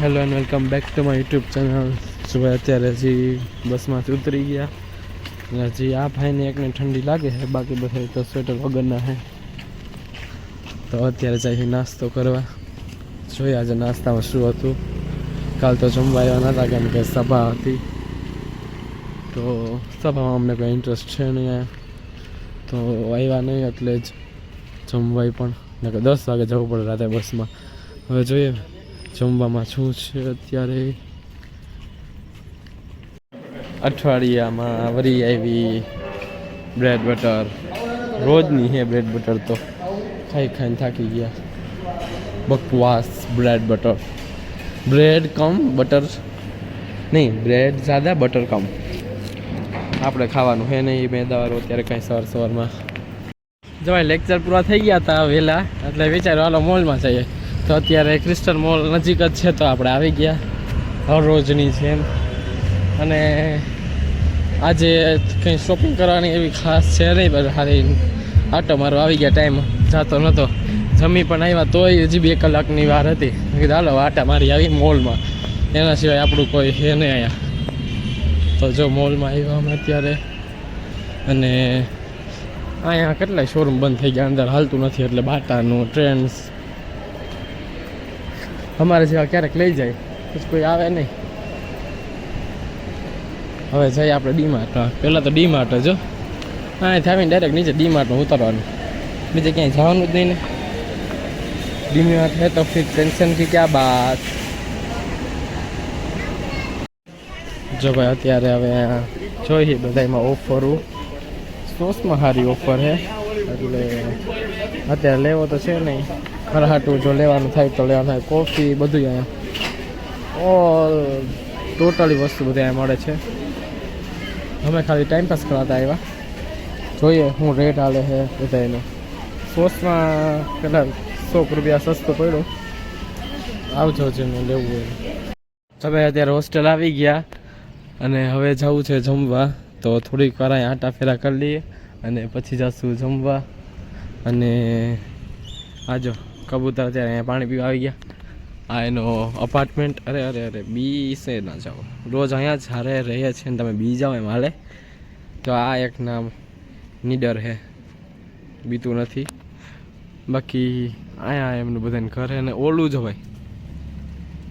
Hello and welcome back to my YouTube channel સુબહ અત્યારે હજી બસમાંથી ઉતરી ગયા અને હજી આ ભાઈને એકને ઠંડી લાગે છે બાકી બધા તો સ્વેટર વગરના છે તો અત્યારે જઈએ નાસ્તો કરવા જોઈએ આજે નાસ્તામાં શું હતું કાલ તો જમવા આવ્યા નહોતા કેમ કે સભા હતી તો સભામાં અમને કોઈ ઇન્ટરેસ્ટ છે નહીં આ. તો આવ્યા નહીં એટલે જ જમવાય પણ, નકર દસ વાગે જવું પડે રાતે બસમાં। હવે જોઈએ જમવામાં શું છે અત્યારે? અઠવાડિયામાં વરી આવી બ્રેડ બટર રોજની હે બ્રેડ બટર તો. ખાઈ ખાઈને થાકી ગયા. બકવાસ બ્રેડ બટર બ્રેડ કમ બટર નહીં બ્રેડ ઝાદા બટર કમ આપણે ખાવાનું હે નહીં મેદાવાળું અત્યારે કાંઈ સવાર સવારમાં. જવાય લેક્ચર પૂરા થઈ ગયા હતા વહેલા. એટલે વિચાર્યું, હાલો મોલમાં જઈએ. તો અત્યારે ક્રિસ્ટલ મોલ નજીક જ છે તો આપણે આવી ગયા. હર રોજની છે એમ અને આજે કંઈ શોપિંગ કરવાની એવી ખાસ છે નહીં, બસ સારી આટો મારો આવી ગયા ટાઈમ જાતો નહોતો જમી પણ આવ્યા તોય હજી બે કલાકની વાર હતી. ચાલો હાલો, આટા મારી આવી મોલમાં એના સિવાય આપણું કોઈ છે નહીં અહીંયા. તો જો મોલમાં આવ્યા અમે અત્યારે. અને અહીંયા કેટલાય શોરૂમ બંધ થઈ ગયા. અંદર હાલતું નથી એટલે બાટાનું ટ્રેન્ડ્સ અમારે જેવા ક્યારેક લઈ જાય, પછી કોઈ આવે નહીં. હવે જઈએ આપણે ડીમાર્ટ પહેલાં તો ડીમાર્ટ જ હા. અહીંયાથી આવીને ડાયરેક્ટ નીચે ડીમાર્ટમાં ઉતરવાનું. બીજે ક્યાંય જવાનું જ નહીં ને. ડીમાર્ટ હે તો ફિર ટેન્શન કી ક્યાં બાત? જો ભાઈ, અત્યારે હવે જોઈએ બધામાં ઓફરો સોસમાં સારી ઓફર છે એટલે અત્યારે લેવો તો છે નહીં. ખરાટું જો લેવાનું થાય તો લેવાનું થાય. કોફી બધું અહીંયા. ઓલ ટોટલી વસ્તુ બધી અહીંયા મળે છે. અમે ખાલી ટાઈમપાસ કરાતા આવ્યા. જોઈએ હું રેટ હાલે છે બધા એનો સોસમાં પહેલાં સો રૂપિયા સસ્તો પડ્યો. આવજો જેને લેવું હોય. તમે અત્યારે હોસ્ટેલ આવી ગયા. અને હવે જવું છે જમવા. તો થોડીક વાર અહીંયા આટા ફેરા કરી લઈએ. અને પછી જશું જમવા. અને આજો કબૂતર અત્યારે અહીંયા પાણી પીવા આવી ગયા. આ એનો અપાર્ટમેન્ટ અરે અરે અરે, બી સે ના જાઓ. રોજ અહીંયા જ હારે રહે છે ને તમે બી જાઓ એમ હાલે. તો આ એક નામ નીડર હે. બીતું નથી. બાકી અહીંયા એમનું બધાને ઘર હે ને ઓલું જ હોય.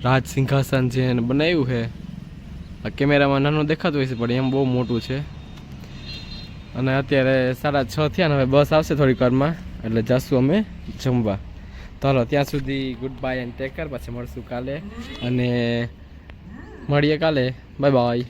રાજ સિંહાસન જે એને બનાવ્યું છે આ કેમેરામાં નાનું દેખાતું હોય છે પણ એમ બહુ મોટું છે. અને અત્યારે સાડા છ થયા ને હવે બસ આવશે થોડીક વારમાં. એટલે જશું અમે જમવા. ચાલો, ત્યાં સુધી good bye and take care પછી મળશું કાલે. અને મળીએ કાલે. Bye bye